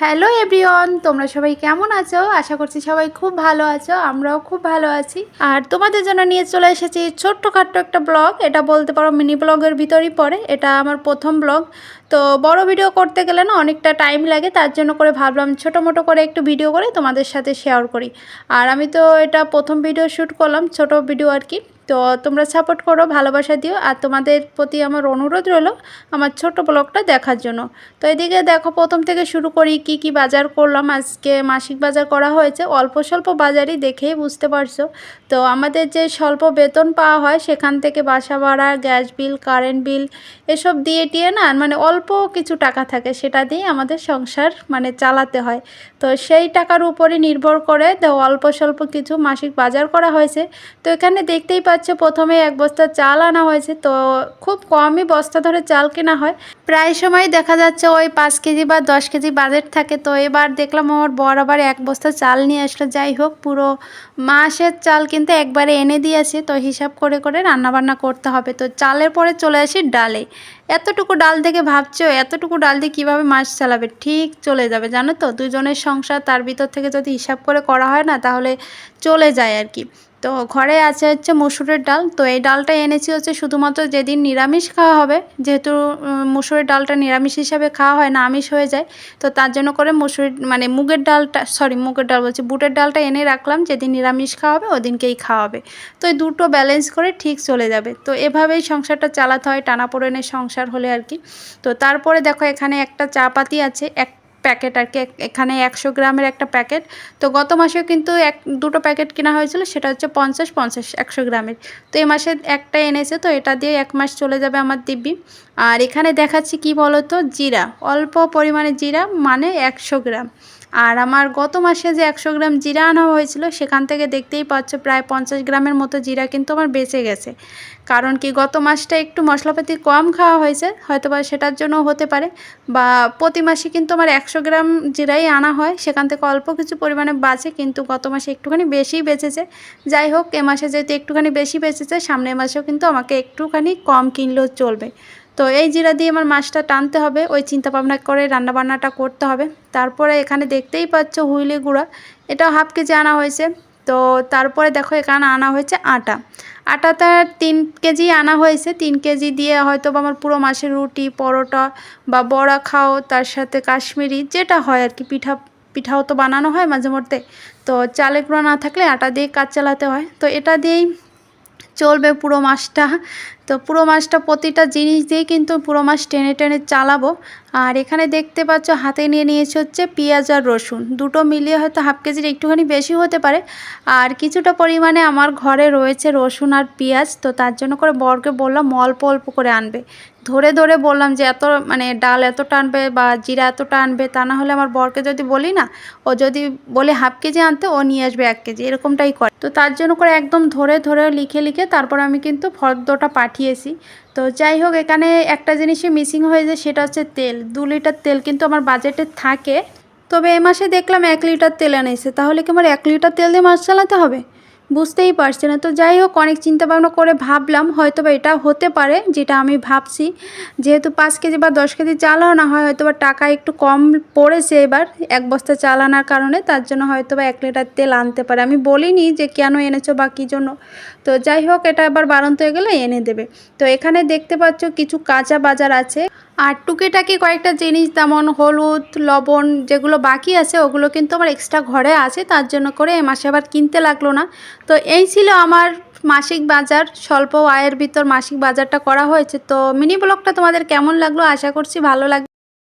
Hello everyone, তোমরা সবাই কেমন আছো? আশা করছি সবাই খুব ভালো আছো, আমরাও খুব ভালো আছি। আর তোমাদের জন্য নিয়ে চলে এসেছি ছোট্টখাট্ট একটা ব্লগ, এটা বলতে পারো মিনি ব্লগের ভিতরই পড়ে, এটা আমার প্রথম ব্লগ। তো বড় ভিডিও করতে গেলে না অনেকটা টাইম লাগে, তার জন্য করে ভাবলাম ছোটো মোটো করে একটু ভিডিও করে তোমাদের সাথে শেয়ার করি। আর আমি তো এটা প্রথম ভিডিও শ্যুট করলাম, ছোট ভিডিও আর কি। তো তোমরা সাপোর্ট করো, ভালোবাসা দিও। আর তোমাদের প্রতি আমার অনুরোধ রইল আমার ছোট ব্লগটা দেখার জন্য। তো এদিকে দেখো, প্রথম থেকে শুরু করি কি কি বাজার করলাম। আজকে মাসিক বাজার করা হয়েছে। অল্প স্বল্প বাজারই দেখেই বুঝতে পারছ। তো আমাদের যে স্বল্প বেতন পাওয়া হয়, সেখান থেকে বাসা ভাড়া, গ্যাস বিল কারেন্ট বিল এসব দিয়ে টিয়ে না মানে অল্প কিছু টাকা থাকে, সেটা দিয়ে আমাদের সংসার মানে চালাতে হয়। তো সেই টাকার উপরই নির্ভর করে অল্প স্বল্প কিছু মাসিক বাজার করা হয়েছে। তো এখানে দেখতেই পাচ্ছ প্রথমে এক বস্তা চাল আনা হয়েছে, তো খুব কমই বস্তা ধরে চাল কেনা হয়। প্রায় সময় দেখা যাচ্ছে ওই পাঁচ কেজি বা দশ কেজি বাজেট থাকে, তো এবার দেখলাম আমার বর আবার এক বস্তা চাল নিয়ে আসলো। যাই হোক, পুরো মাসের চাল কিন্তু একবারে এনে দিয়েছে, তো হিসাব করে করে রান্নাবান্না করতে হবে। তো চালের পরে চলে আসি ডালে। এতটুকু ডাল থেকে ভাবছ, এতটুকু ডাল দিয়ে কীভাবে মাস চালাবে? ঠিক চলে যাবে, জানো তো? দুজনের সংসার তার ভিতর থেকে যদি হিসাব করে করা হয় না, তাহলে চলে যায় আর কি। তো ঘরে আছে হচ্ছে মসুরের ডাল। তো এই ডালটা এনেছি হচ্ছে শুধুমাত্র যেদিন নিরামিষ খাওয়া হবে, যেহেতু মুসুরের ডালটা নিরামিষ হিসাবে খাওয়া হয় না আমিষ হয়ে যায়। তো তার জন্য করে মসুরের মানে মুগের ডালটা সরি মুগের ডাল বলছি, বুটের ডালটা এনে রাখলাম, যেদিন নিরামিষ খাওয়া হবে, ওদিনকেই খাওয়া হবে। তো এই দুটো ব্যালেন্স করে ঠিক চলে যাবে। তো এভাবেই সংসারটা চালাতে হয়, টানাপোড়েনের সংসার হলে আর কি। তো তারপরে দেখো এখানে একটা চা পাতি আছে এক প্যাকেট আর কি এখানে একশো গ্রামের একটা প্যাকেট তো গত মাসেও কিন্তু এক, দুটো প্যাকেট কেনা হয়েছিল, সেটা হচ্ছে পঞ্চাশ পঞ্চাশ, একশো গ্রামের। তো এ মাসে একটা এনেছে, তো এটা দিয়ে এক মাস চলে যাবে আমার দিব্যি। আর এখানে দেখাচ্ছি কি বলতো? জিরা, অল্প পরিমাণে জিরা মানে একশো গ্রাম। আর আমার গত মাসে যে একশো গ্রাম জিরা আনা হয়েছিল, সেখান থেকে দেখতেই পাচ্ছ প্রায় পঞ্চাশ গ্রামের মতো জিরা কিন্তু আমার বেঁচে গেছে। কারণ কি গত মাসটা একটু মশলাপাতি কম খাওয়া হয়েছে হয়তো বা সেটার জন্য হতে পারে। বা প্রতি মাসে কিন্তু আমার একশো গ্রাম জিরাই আনা হয়, সেখান থেকে অল্প কিছু পরিমাণে বাঁচে, কিন্তু গত মাসে একটুখানি বেশিই বেঁচেছে। যাই হোক, এ মাসে যেহেতু একটুখানি বেশি বেঁচেছে, সামনের মাসেও কিন্তু আমাকে একটুখানি কম কিনলেও চলবে। তো এই জিরা দিয়ে আমার মাছটা টানতে হবে, ওই চিন্তা ভাবনা করে রান্নাবান্নাটা করতে হবে। তারপরে এখানে দেখতেই পাচ্ছ হুইলি গুঁড়া, এটাও হাফ কেজি আনা হয়েছে। তো তারপরে দেখো এখানে আনা হয়েছে আটা। আটাটা তিন কেজি আনা হয়েছে, তিন কেজি দিয়ে হয়তো বা আমার পুরো মাসের রুটি, পরোটা বা বড়া খাও, তার সাথে কাশ্মীরি, যেটা হয় আর কি, পিঠা, পিঠাও তো বানানো হয় মাঝে মধ্যে। তো চালে গুঁড়ো না থাকলে আটা দিয়ে কাজ চালাতে হয়। তো এটা দিয়েই চলবে পুরো মাসটা তো পুরো মাছটা প্রতিটা জিনিস দিয়ে কিন্তু পুরো মাছ টেনে টেনে চালাবো। আর এখানে দেখতে পাচ্ছ, হাতে নিয়ে নিয়েছে হচ্ছে পেঁয়াজ আর রসুন। দুটো মিলিয়ে হয়তো হাফ কেজির একটুখানি বেশি হতে পারে। আর কিছুটা পরিমাণে আমার ঘরে রয়েছে রসুন আর পেঁয়াজ, তো তার জন্য করে বরকে বললাম অল্প অল্প করে আনবে। ধরে ধরে বললাম যে এত মানে ডাল এত টানবে বা জিরা এতটা আনবে তা না হলে আমার বরকে যদি বলি না, ও যদি বলে হাফ কেজি আনতে, ও নিয়ে আসবে এক কেজি, এরকমটাই করে। তো তার জন্য করে একদম ধরে ধরে লিখে লিখে তারপর আমি কিন্তু ফর্দটা পাঠিয়েছি। তো যাই হোক, এখানে একটা জিনিসই মিসিং হয়ে যায়, সেটা হচ্ছে তেল। দু লিটার তেল কিন্তু আমার বাজেটে থাকে। তবে এ মাসে দেখলাম এক লিটার তেল এনেছে। তাহলে কি আমার এক লিটার তেল দিয়ে মাছ চালাতে হবে? বুঝতেই পারছি না। তো যাই হোক, অনেক চিন্তা ভাবনা করে ভাবলাম হয়তো বা এটা হতে পারে, যেটা আমি ভাবছি। যেহেতু পাঁচ কেজি বা দশ কেজি চাল আনা হয় হয়তো বা টাকা একটু কম পড়েছে এবার এক বস্তা চাল আনার কারণে, তার জন্য হয়তো বা এক লিটার তেল আনতে পারে। আমি বলিনি যে কেন এনেছো বা কী জন্য। তো যাই হোক, এটা আবার বারন্ত হয়ে গেলে এনে দেবে। তো এখানে দেখতে পাচ্ছ কিছু কাঁচা বাজার আছে। আর টুকিটাকি কয়েকটা জিনিস, যেমন হলুদ, লবণ যেগুলো বাকি আছে, ওগুলো কিন্তু আমার এক্সট্রা ঘরে আছে, তার জন্য করে এ মাসে আবার কিনতে লাগল না। তো এই ছিল আমার মাসিক বাজার, স্বল্প আয়ের ভিতর মাসিক বাজারটা করা হয়েছে। তো মিনি ব্লগটা তোমাদের কেমন লাগল? আশা করছি ভালো লাগবে।